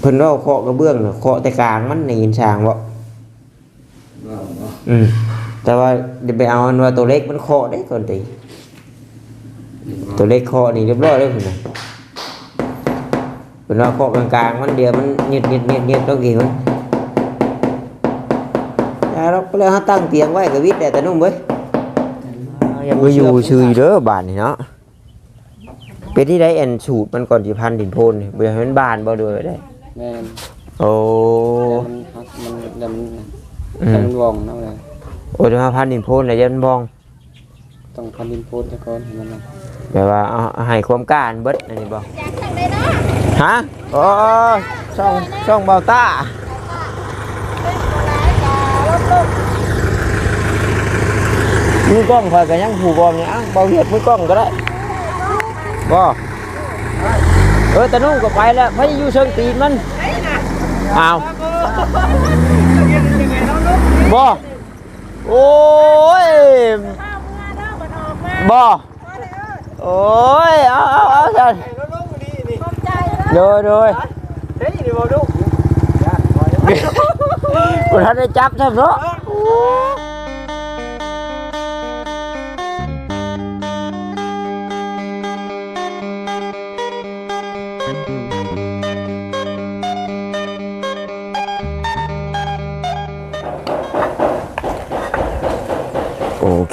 เพิ่นเว่าเคาะกระเบื้องน่ะเคาะแต่กลางมันในยินช่างบ่ว่าบ่อืมแต่ว่าเดี๋ยวไปเอาอันว่าตัวเล็กมันเคาะได้ก่อนติตัวเล็กเคาะนี่เรียบร้อยแล้วพุ่นน่ะเพิ่นว่าเคาะกลางๆมันเดียวมันยืดๆๆๆต้องอีกมันแต่เราก็เลยหาตั้งเตียงไว้ก็วิทย์แต่แต่นุ่มเว้ยอย่าไปอยู่ชื่ออยู่เด้อบ้านนี่เนาะเป็นที่ได้แอนสูตรมันก่อนสิพันดินโพนนี่บ่อยากให้มันบานบ่ด้วยได้ แม่นโอ้แต่มันฮักมันดำอืแต่มมันว่องนั่นแหละโอ้จะมาพันดินโพนแล้วยันบอง ต้องพันดินโพดตะกอนให้มันนะแบบว่าเอาเอาให้ความกล้าอันเบิดอันนี้บ่ฮะโอ้ช่องช่องเบาต้ามือกล้องคอยก็ยังผูกบอมเนี่ยอะเบาเฮ็ดมือกล้องก็ได้บ่ เออแต่นุ่งก็ไปแล้วไม่อยู่เชิงตีนมันอ้าวบ่โอ้ยบ่โอ้ยเอาเอาเอาจันโดยโดยเฮ้ยนี่บ่ดูกูท่านได้จับท่านเนาะ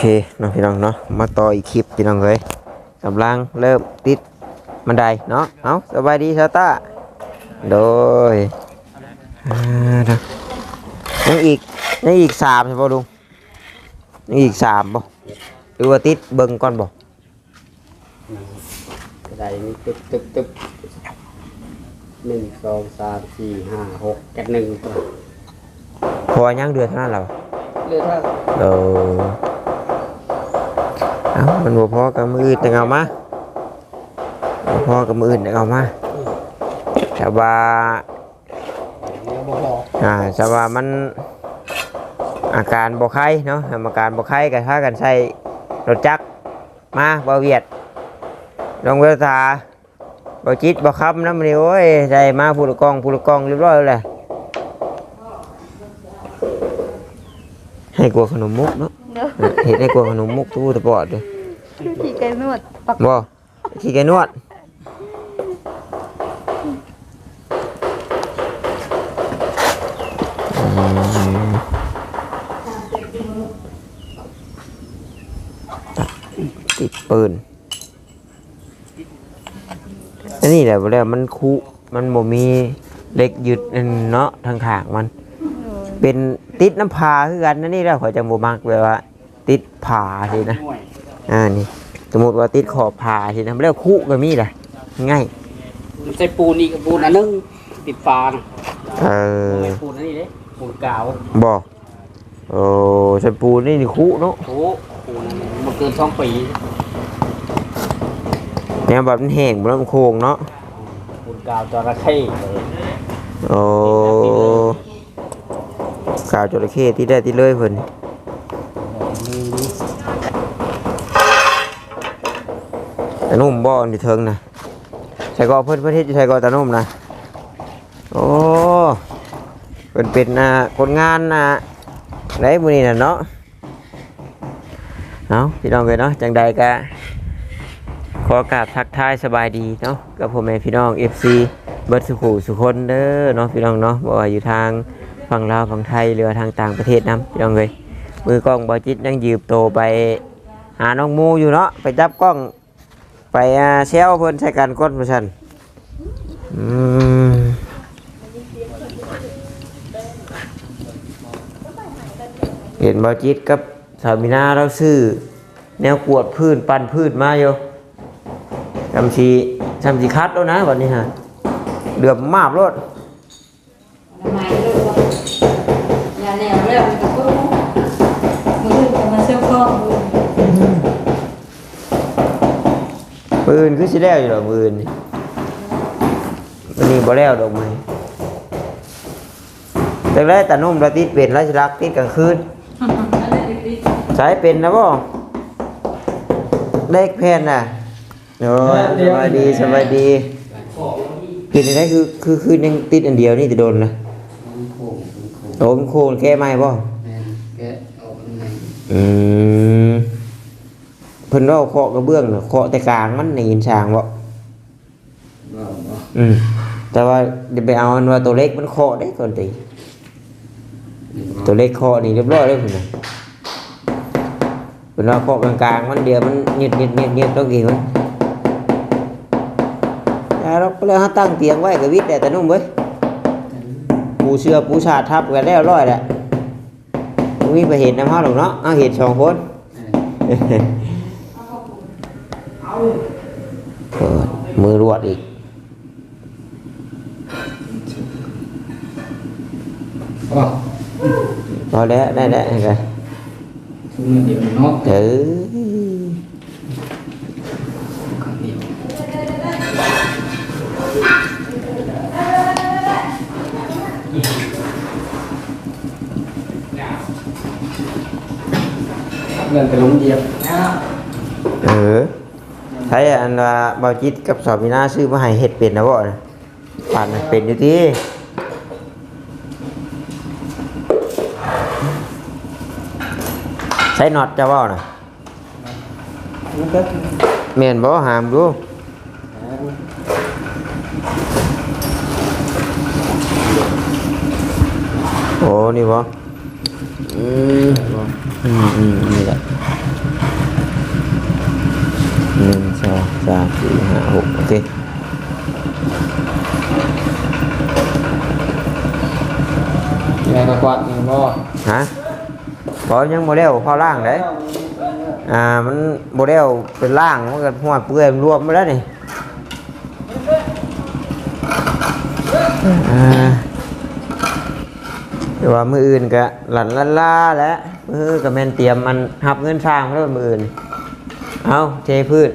เคเนาะพี่น้องเนาะมาต่ออีกคลิปพี่น้องเลยกำลังเริ่มติดบันไดเนาะเอาสบายดีชาวต้าโดยอ่าเนาะยังอีกยังอีกสามใช่ป่ะลุงยังอีกสามป่ะหรือว่าติดเบิ่งก่อนป่ะกระไดนี่ตึ๊บตึ๊บตึ๊บหนึ่งสองสามสี่ห้าหกแกะหนึ่งตัวพอยังเดือนเท่านั้นแหละเลือดถ้าเออ เอามันบ่พอกับมืออื่นแต่เอามาบ่พอกับมืออื่นแต่เอามาแต่ว่าอบ่าแต่ว่ามันอาการบ่ไข้เนาะอาการบ่ไข้ก็ถ้ากันใช้รถจักรมาบ่เวียดลงเวลาบ่จิตบ่คำนำนี่โอ้ยได้มาผู้ละกองผู้ละกองเรียบร้อยแล้วแหละ ให้กลัวขนมมุกเนาะเห็นให้กลัวขนมมุกตู้ตะปอดเลยขี่ไก่นวดปักบ่ขี้แกนวดอืมติดปืนอันนี้แหละบ่แล้วมันคุมันบ่มีเหล็กยึดอันเนาะทางขางมัน เป็นติดน้ำผาคือกันนั่นนี่แหล้วขอยจะบ่มักแบบว่า ติดผาทีนะหน่วยอ่านี่สมมติว่าติดขอบผาทีนะแล้วคุก็มีแหละง่ายมันใส่ปูนอีกกับปูนอันนึงติดฟ้านะเออไม่ปูนอันนี้เด้ปูนกาวบ่โอ้ใส่ปูนนี่นี่คุเนาะโอ้ปูนอันนี้มันเกินสองปีเนี่ยแบบมันแห้งบ่แล้วมันโค้งเนาะปูนกาวจระเข้เลยโอ้ กาวจระเข้ที่ได้ที่เลยเพิ่นแต่นุ่มบ่อนอยู่เทิงนะใส่กอเพิ่นเพิ่นเฮ็ดอยู่ใส่กอตานุ่มนะโอ้เพิ่นเป็นอ่าคนงานน่ะได้มื้อนี้น่ะเนาะเอาพี่น้องเอ้ยเนาะจังใดก็ขอกราบทักทายสบายดีเนาะกับพ่อแม่พี่น้อง FC เบิร์ดสุขุสุคนเด้อเนาะพี่น้องเนาะบ่ว่าอยู่ทาง ฝั่งลาวฝั่งไทยหรือทางต่างประเทศนํพี่น้องเอ้ยมือกล้องบ่จิตยังยืมโตไปหาน้องมูอยู่เนาะไปจับกล้องไปเซลเพิ่นใช้กันก้นประชันอืมเห็นบอจิตกับสามินาเราซื้อ แนวกวดพื้นปันพื้นมาอยู่จำชีจำชีคัดแล้วนะวันนี้ฮะเดือบมาบรถ ทำไมลูกอย่าแนวเรื่องมันก็พูดมือจะมาเชื่อมข้อมือปืนคือสิแล้วอยู่หรอปืนนี่วันนี้บ่แล้วดอกมือแต่แรกแต่นุ่มเราติดเป็นราชลักษณ์ติดกลางคืนสายเป็นนะบ่เลขแผ่นน่ะโอ้ยสบายดีสบายดีเห็นได้คือคือคือยังติดอันเดียวนี่จะโดนนะมันโค้งมัน โค้งโอ้มันโคนแก้ไหมบ่แม่นแกะออกมันไงอืมเพิ่นว่าเคาะกระเบื้องน่ะเคาะแต่กลางมันในยินช่างบ่ว่าบ่อืมแต่ว่าเดี๋ยวไปเอาอันว่าตัวเล็กมันเคาะได้ก่อนติตัวเล็กเคาะนี่เรียบร้อยเลยพุ่นน่ะเพิ่นว่าเคาะกลางๆมันเดียวมันเงียบเงียบเงียบเงียบต้องกี่มันแต่เราก็เลยหาตั้งเตียงไว้กับวิทย์แต่แต่นุ่มเว้ย ปูเสื้อปูชาดทับกันแล้วร้อยแหละบ่มีไปเห็นน้ำเฮาหรอกเนาะเอาเห็นสองคนเออเปิดมือรวดอีกอ๋อพอแล้วได้แล้วเห็นไหมทุ่มเดียวเนาะเออ ข้าง เงินไปลงเหยียบนะเออใช้อันว่าเบาจิตกับสอบมีหน้าซื้อมาให้เห็ดเป็นนะบ่นะปานนะเป็นอยู่ที่ใช้น็อตจะว่านะมันก็เมนบ่หามดูโอ้นี่บ่อืม อืมอืมนี่แหละหนึ่งสองสามสี่ห้าหกโอเคแม่ก็กวาดนี่บ่ฮะพอยังโมเดลพอล่างได้อ่ามันโมเดลเป็นล่างมันก็หัวเปื่อยรวมมาแล้วนี่อ่า แต่ว่ามืออื่นก็หลั่นละล่าแล้วมือก็แม่นเตรียมมันหับเงินสร้างแล้วมืออื่น เอาเทพืช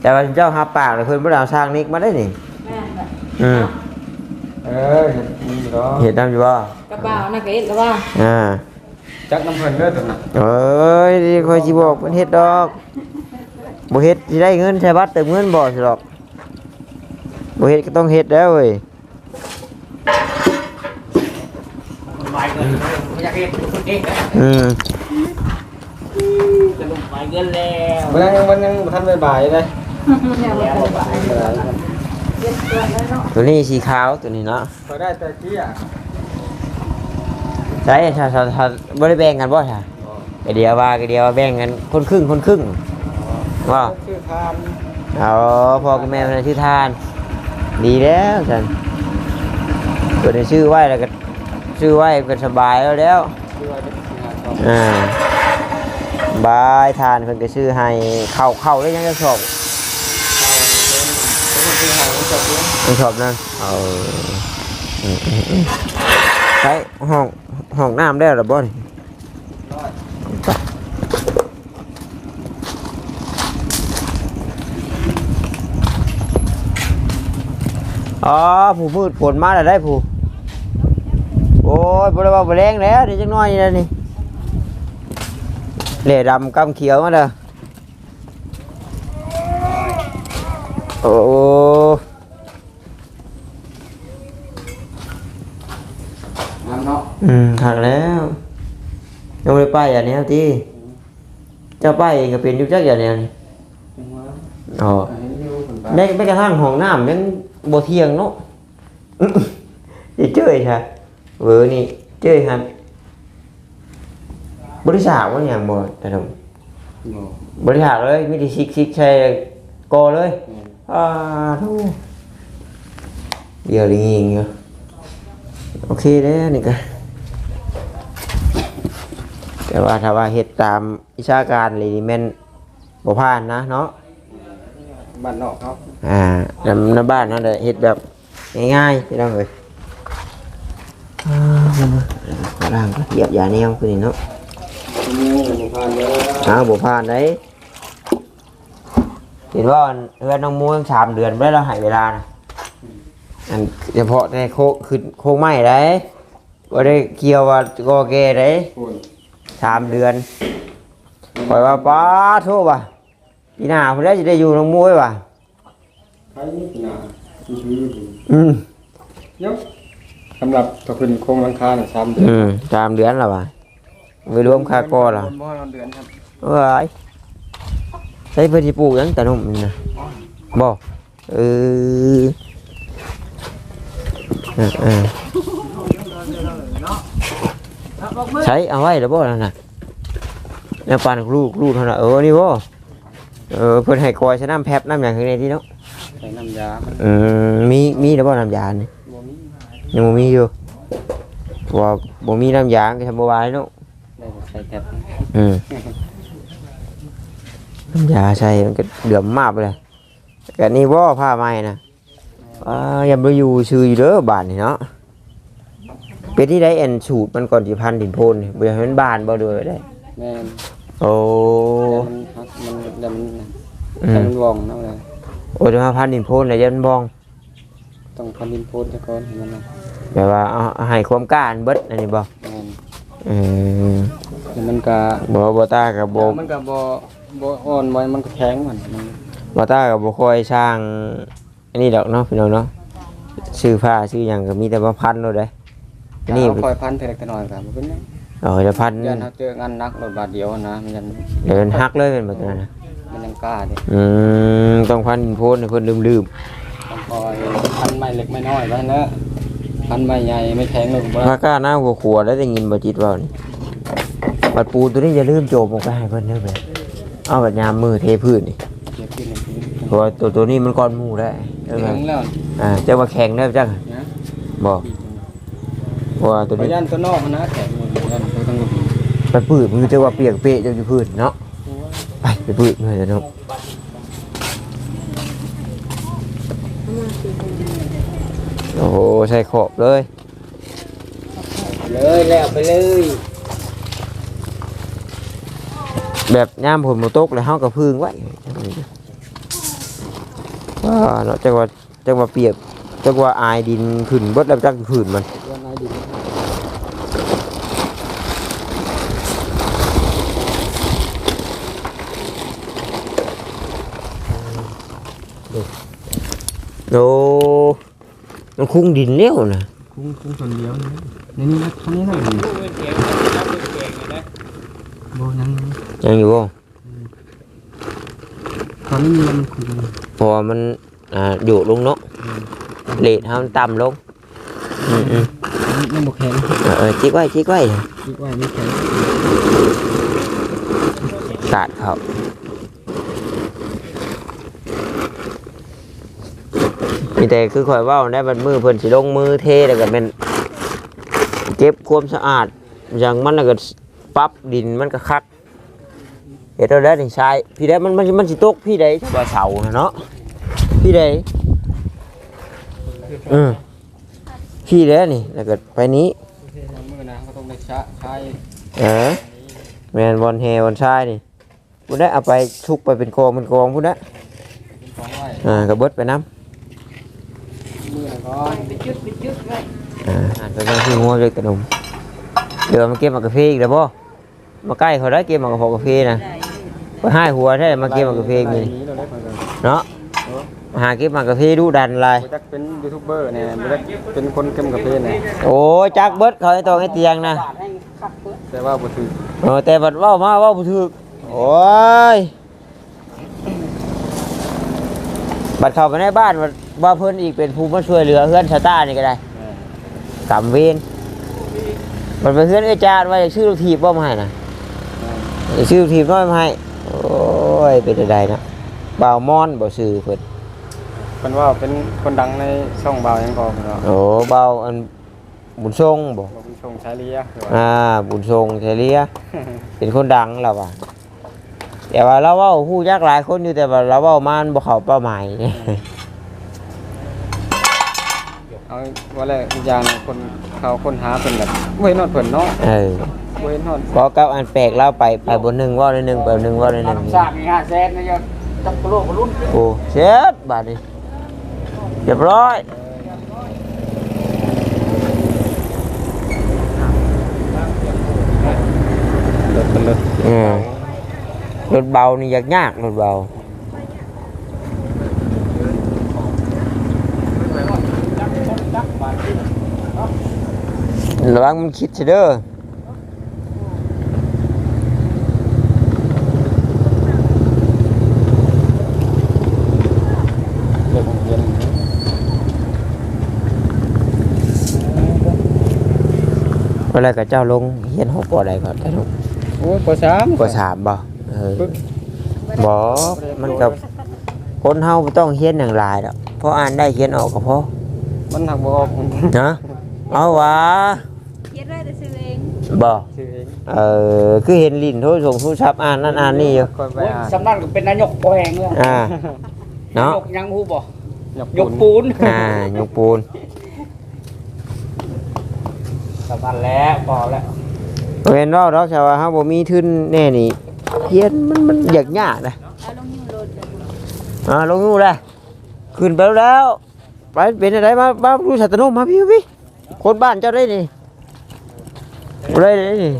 แต่ว่าเจ้าหับปากเลยเพิ่นบ่ได้เอาสร้างนิกมาได้นี่แม่นแบบอืมเออเห็นมีเหรอเห็นนํอยู่บ่กระเป๋านักเอ็ดก็ว่าอ่าจักน้ำเพิ่นเด้อตัวน่ะเอ้ยนี่คอยสิบอกมันเฮ็ดดอกบ่เฮ็ดสิได้เงินใช้บัตรเติมเงินบ่สิหรอกบ่เฮ็ดก็ต้องเฮ็ดแล้วเว้ย ไปเงินไม่อยากเฮ็ดคนเองนะอืมจะลงไปเงินแล้วมันยังมันยังบ่ทันบ่ายเลยเนี่ยมันกระเป๋าเย็ดตัวแล้วเนาะตัวนี้สีขาวตัวนี้เนาะได้แต่เที่ยใช่ถ้าถ้าถ้าบ่ได้แบ่งกันบ่ค่ะก็เดียวว่าก็เดียวว่าแบ่งกันคนครึ่งคนครึ่งว่าชื่อทานเอาพ่อกับแม่เป็นชื่อทาน ดีแล้วจันเปิดให้ชื่อไว้แล้วก็ ชื่อไว้ก็สบายแล้วแล้วชื่อว่าจะสิหาชอบอ่าบายทานเพิ่นก็ชื่อให้เข้าเข้าได้ยังจะสอบคนที่หาชอบเลี้ยงไม่สอบนั่นเอาอืมอืมอืมใช้ห้องห้องน้ำได้หรือบ่นี่ไปอ๋อผู้มืดฝนมาแล้วได้ผู้ โอ้ยบ่ได้ว่าบ่แรงแล้วเดี๋ยวจักหน่อยนี่แหละนี่เหล่ดำกำเขียวมาเด้อโอ้น้ำเนาะอืมถักแล้วยังไม่ได้ป้ายอย่างนี้ที่เจ้าป้ายเองก็เป็นอยุจักอย่างนี้นี่จังหวะอ๋อให้อยู่คนไปแม้แม้กระทั่งห้องน้ำยังบ่เที่ยงเนาะ จะเจ้ยใช่ เวอร์นี่เจ้ยครับบริษัทว่าอย่างบ่แต่ทบ่ำบริษัทเลยมีแต่ชิกชิกใช้กอเลยอ่าทูเดี๋ยวลิงยิงอยู่โอเคแล้วนี่ก็แต่ว่าถ้าว่าเฮ็ดตามวิชาการเลยนี่แม่นบ่ผ่านนะเนาะบ้านนอกครับอ่าในในบ้านนั่นแหละเฮ็ดแบบง่ายๆพี่น้องเอ้ยอ่ามามาขอ ล่างก็เหยียบยาแนวคือนี่เนาะนี่บ่ผ่านเลยอ้าวบ่ผ่านได้เห็นว่าอันเอื้อนน้องมูตั้งสามเดือนไม่ได้เราใหายเวลานะอันเฉพาะในโคคือโคงไม้ได้ว่าได้เกี่ยวว่าก็แก่ได้คุณสามเดือนปล่อยว่าป้าโทษว่ะปีหน้าผมได้จะได้อยู่น้องมูไว้ว่ะใครนี่น่ะอืมยก สำหรับตัวขึ้นโครงหลังคาเนี่ยสามเดือนอืมตามเดือนและว่ะไม่รวมค่าก่อล่ะบ่ให้เดือนครับเอ้ยใช้เพื่อที่ปลูกหยังแต่นมนี่นะบ่เออเออเออใช้เอาไว้แล้วบ่นั่นน่ะแนวปานลูกลูกเท่านั้นเออนี่บ่เออเพิ่นให้กอยใช้น้ำแพบน้ำอย่างข้างในที่เนาะใส่น้ำยามันอืมมีมีแล้วบ่น้ำยานี่บ่มี ยังบ่มีอยู่เพราะว่าบ่มีน้ำยาก็ทำบ่ไหวเนาะได้แต่ใส่แท็บอืมน้ำยาใส่มันก็เดือมมากเลยแต่นี่ว่าผ้าไหมนะอ่ายังไปอยู่ชื่ออยู่เด้อบานนี่เนาะเป็นที่ได้แอนสูตรมันก่อนสิพันดินโพนนี่บ่อยากให้มันบานบ่ด้วยได้ แม่นโอ้ แต่มันฮักมันแต่มันอืแต่มมันว่องนะเลยโอ้จะมาพันดินโพนแล้วยันบอง ต้องพันดินโพนซะก่อนให้มันนะแบบว่าเอาเอาให้ความกล้าอันเบิดอันนี้บ่แม่นเออแล้วมันก็บ่บ่ตากับบ่มันก็บ่บ่อ่อนบ่มันก็แข็งมันมันบ่ตากับบ่ค่อยสร้างอันนี้ดอกเนาะพี่น้องเนาะซื้อผ้าซื้อหยังก็มีแต่ว่าพันโลดเด้อันนี่นี้คอยพันเท่าเล็กแต่น้อยก็บ่เป็นหยังเออจะพันยันเฮาเจองานหนักรถบาทเดียวนะมันยันเดินหักเลยเป็นแบบนั้นนะมันยังกล้าดิอืมต้องพันดินโพนให้เพิ่นลืมลืม ต้องคอยพันไม้ เล็กไม้น้อยไว้นะพันไม้ใหญ่ไม่แข็งเลยบ่พากล้าหน้าหัวขวดแล้วได้ยินบ่จิตเว่านี่บัดปูตัวนี้อย่าลืมโจมลงไปให้เพิ่นเด้อเพิ่นเอาบัดยามมือเทพื้นนี่เก็บขึ้นอีกทีเพราะว่าตัวตัวนี้มันก้อนหมูได้เด้อแข็เพิ่นงแล้วอ่าเจ้าว่าแข็งได้อจังนะบ่เพราะว่าตัวพนี้ยานตัวนอกมันนะแข็งอยู่ยันตัวต้องดีไปปืดมันจะว่าเปียกเปะจะอยู่พื้นเนาะไปไปปืดเลยเนาะ โอ้โหใส่ขอบเลย เลยแล้วไปเลยแบบย่ามผลมตกแล้วเฮากับพึ่งไว้ว่าเนาะจังว่าจังว่าเปียกจังว่าอายดินขึ้นเบิดแล้วจักขึ้นมัน ยังไงดี โอ้มันคุ้งดินเลี้ยวนะคุ้งคุ้งส่วนเดียวนี่นี่นี่นะเท่านี้นะโบยังยังอยู่บ่ตอนนี้มีมันคุ้งเพอมันอ่าอยู่ลงเนาะเลทเฮามันต่ำลงอืมอืมมันบกแข็งเออเออจิกไว้จิกไว้คิดว่าไม่แข็ง สาดเขา มีแต่คือข่อยว่าได้บัดมือเพิ่นสิลงมือเทแล้วก็แม่นเก็บความสะอาด อย่างมันแล้วก็ปรับดินมันก็คักเฮ็ดเอาได้นี่ชายพี่ได้มันมันมันสิตกพี่ใดว่าเสาเนาะพี่ใดอืมพี่ได้นี่แล้วก็ไปนี้มือนะก็ต้องได้ชะใช้เออแมนบอลเฮบอลชายนี่พูดได้เอาไปชุกไปเป็นกองเป็นกองพูดได้เป็นของไว้อ่ากระเบิดไปน้ำ มือก่อนำอ่าอ่านไปบ้างที่งัวเลยกระดุมเดี๋ยวมาเก็บมากาแฟอีกแล้วบ่มาใกล้เขาได้เก็บมากระเพาะกาแฟนะไปให้หัวแท้มาเก็บมากาแฟอีกนี่นี้เราได้คนกันเนาะมาหาเก็บมากาแฟดูดันลายบ่จักเป็นยูทูบเบอร์เนี่ยบ่จักเป็นคนเก็มกับเพศเนี่ยโอ้ยจักเบิดเขาให้ตองให้เตียงนะแต่ว่าบ่ถือเออแต่บัดเว่ามาเว่าบ่ถูกโอ้ยบัดเข้าไปในบ้านบัด ว่าเพิ่นอีกเป็นผู้มาช่วยเหลือเพื่อนชาวต้านี่ก็ได้กำเวนมันเป็นเพื่อนไอ้จานว่าอยากชื่อลูกทีบบ่มาให้นะอยากชื่อลูกทีบน้อยมาให้โอ้ยเป็นอะไรนะบ่าวมอนบ่ซื้อเพิ่นเพิ่นว่าเป็นคนดังในช่องบ่าวหยังก็เพิ่นว่าโอ้บ่าวอันบุญทรงบ่ว่าเป็นช่องชายเลียคือว่าอ่าบุญทรงเทเลียเป็นคนดังแล้วว่ะแต่ว่าเราเว้าฮู้จักหลายคนอยู่แต่ว่าเราเว้ามันบ่เข้าเป้าหมาย เอาว่าแล้วอีกอย่างหนึ่งคนเขาคนหาเพิ่นแบบบ่เห็นฮอดเพิ่นเนาะเออบ่เห็นฮอดบ่กับอันแปลกเราไปไปบนหนึงเว้าในหนึงไปบนหนึงเว้าในหนึงสร้างมีห้าแสนนะยังจับกระโหลกกระลุ่นโอ้เช็ดบาดนี้เรียบร้อยรถเป็นรถอืมรถเบานี่ยากยากรถเบา ระวังมันคิดเด้อเด็กเรียนเวลากับเจ้าลงเฮียนหกปออะไรก่อนแต่ลูกโอ้ยปสามปอสามบ่เออบ่มันกับคนเฮาบ่ต้องเฮียนอย่างหลายดอกเพราะอ่านได้เขียนออกก็พอมันหักบ่ออกนะเอาวะ อเองบ่ชื่อเองเออคือเห็นลิ้นโทรส่งโทรศัพท์อ่านนั่นอ่านนี่อยู่คอยไปโอ้ยอ่านสำนักก็เป็นนายกพอแหงเลยอ่า เนาะ ยกยังฮู้บ่หยกยกปูนปูนอ่ายกปูน สำนักแล้วพอแล้วเห็นว่าดอกชาวาเฮาบ่มีทุนแน่นี่เฮียนมันมันยากยากนะเอาลงยูโรดเลยอ่าลงนู่นเลยขึ้นไปแล้ว ไปเป็นอะไรมามาดูสัตว์นมมาพี่พี่คนบ้านเจ้าได้นี่ ได้นี่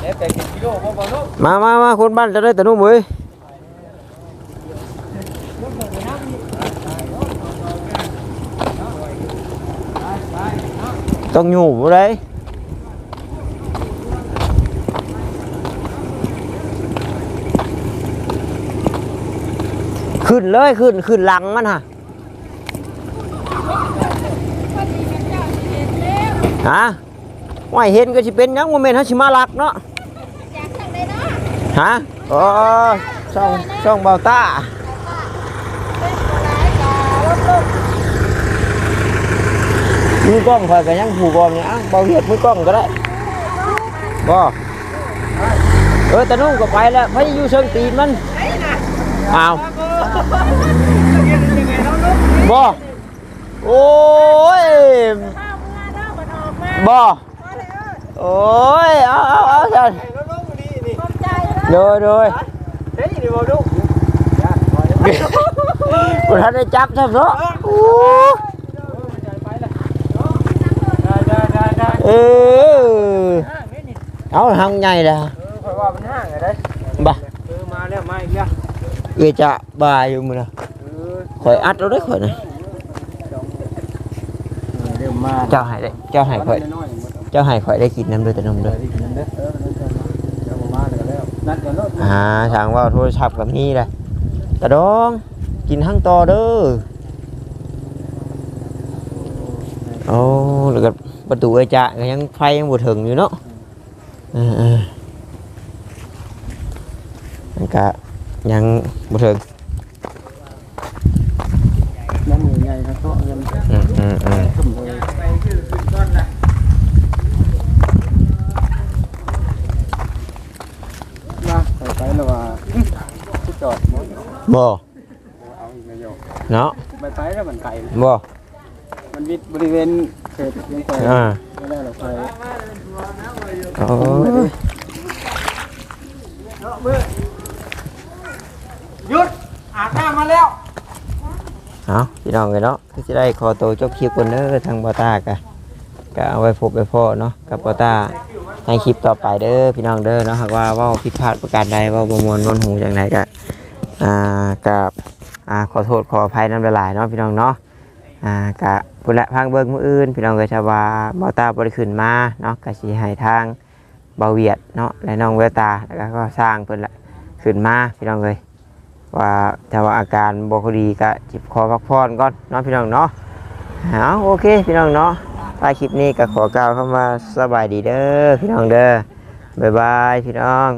เอ๊ะแต่กินกิโลบ่บ่เนาะมามามาคนบ้านจ้าได้แต่นุ่มเว้ยต้องอยู่บ่ได้ขึ้นเลยขึ้นขึ้นหลังมันฮะ ฮะว่าเห็นก็สิเป็นหยังโมเมนต์ฮะสิมาลักเนาะฮะโอ้ช่องช่องเบาต้ามือกล้องคอยกันยังผูกกล้องเนี่ยอะเบาเหียดมือกล้องก็ได้บ่เออตะนุ่งก็ไปแล้วพายุเชิงตีนมันอ้าวบ่โอ้ย บ่โอ้ยเอาเอาเอาจันโดยโดยเฮ้ยนี่บ่ลูกกูทันได้จับใช่ไหมเนาะโอ้ได้ได้ได้ได้เออเอาทำไงล่ะเออคอยว่ามันห่างไงได้บ่เออมาแล้วมาอีกแล้วเอจะบายอยู่มื้อนะเออข่อยอัดเราได้ข่อยนะเริ่ มมาเจ้าให้ได้เจ้าให้ข่อยน้อยๆหมดเจ้าให้ข่อยได้กินน้ำด้วยแต่นมด้วยได้กินนั่นเด้อเออเดี๋ยวมาแล้วแล้วนัดกันเนาะอ่าทางว่าโทรศัพท์กับนี่แหละตะดองกินทั้งต่อเด้อโอ้แล้วก็ประตูไอ้จะก็ยังไฟยังบ่ถึงอยู่เนาะเออๆมันก็ยังบ่ถึง น้ำมือใหญ่ครับเนาะเงินอืมอืมอืมขึ้นเลยมาไปไปแล้วว่าที่จอดหมดบ่เอาอีกนายกเนาะไปไปแล้วมันไกลบ่มันวิดบริเวณเขตยังไงอ่าไม่ได้หรอกไปโอ้ยหยุดอาบน้ำมาแล้ว เอาพี่น้องเลยเนาะคือจะได้ขอตัวจบคลิปกันเด้อทางบอตากะก็เอาไว้พบไว้พ่อเนาะกับบอตาในคลิปต่อไปเด้อพี่น้องเด้อเนาะหากว่าว่าผิดพลาดประการใดว่าประมวลนวนหูอย่างไรก็อ่ากับอ่าขอโทษขออภัยน้ำละลายเนาะพี่น้องเนาะอ่ากะพุ่นละพังเบิกมืออื่น พี่น้องเอ้ยชาวาบอตาบริขึ้นมาเนาะกะสีให้ทางเบาเวียดเนาะและน้องเวตาแล้วก็สร้างเพิ่นละขึ้นมาพี่น้องเลย ว่าถ้าว่าอาการบคดีก็จิบคอพักผ่อนก่อนเนาะพี่น้องเนาะเอาโอเคพี่น้องเนาะถ้าคลิปนี้ก็ขอกล่าวคำว่าสบายดีเด้อพี่น้องเด้อบ๊ายบายพี่น้อง